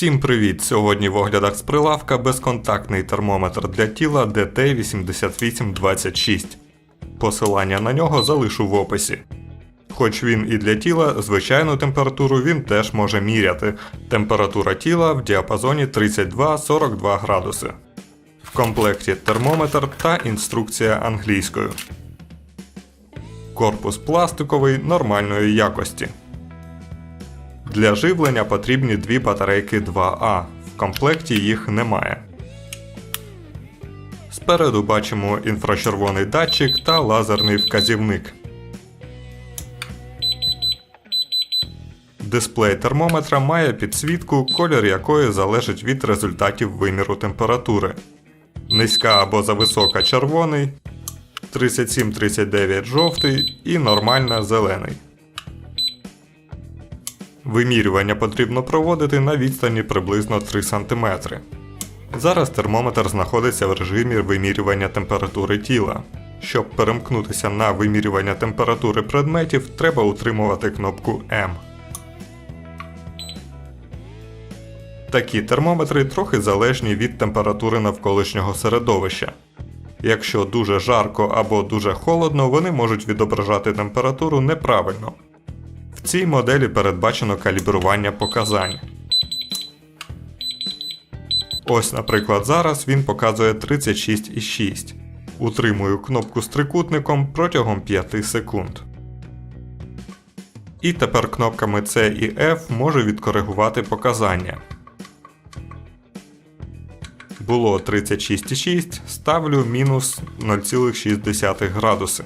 Всім привіт! Сьогодні в оглядах з прилавка безконтактний термометр для тіла DT8826. Посилання на нього залишу в описі. Хоч він і для тіла, звичайну температуру він теж може міряти. Температура тіла в діапазоні 32-42 градуси. В комплекті термометр та інструкція англійською. Корпус пластиковий нормальної якості. Для живлення потрібні дві батарейки 2А. В комплекті їх немає. Спереду бачимо інфрачервоний датчик та лазерний вказівник. Дисплей термометра має підсвітку, колір якої залежить від результатів виміру температури. Низька або зависока червоний, 37-39 жовтий і нормальна зелений. Вимірювання потрібно проводити на відстані приблизно 3 см. Зараз термометр знаходиться в режимі вимірювання температури тіла. Щоб перемкнутися на вимірювання температури предметів, треба утримувати кнопку М. Такі термометри трохи залежні від температури навколишнього середовища. Якщо дуже жарко або дуже холодно, вони можуть відображати температуру неправильно. В цій моделі передбачено калібрування показань. Ось, наприклад, зараз він показує 36,6. Утримую кнопку з трикутником протягом 5 секунд. І тепер кнопками C і F можу відкоригувати показання. Було 36,6, ставлю мінус 0,6 градуси.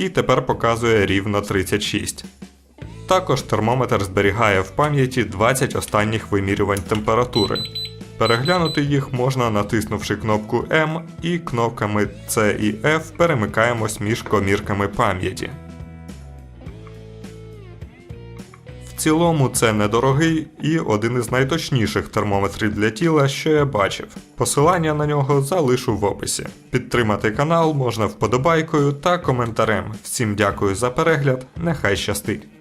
І тепер показує рівно 36. Також термометр зберігає в пам'яті 20 останніх вимірювань температури. Переглянути їх можна натиснувши кнопку M і кнопками C і F перемикаємось між комірками пам'яті. Цілому це недорогий і один із найточніших термометрів для тіла, що я бачив. Посилання на нього залишу в описі. Підтримати канал можна вподобайкою та коментарем. Всім дякую за перегляд, нехай щастить!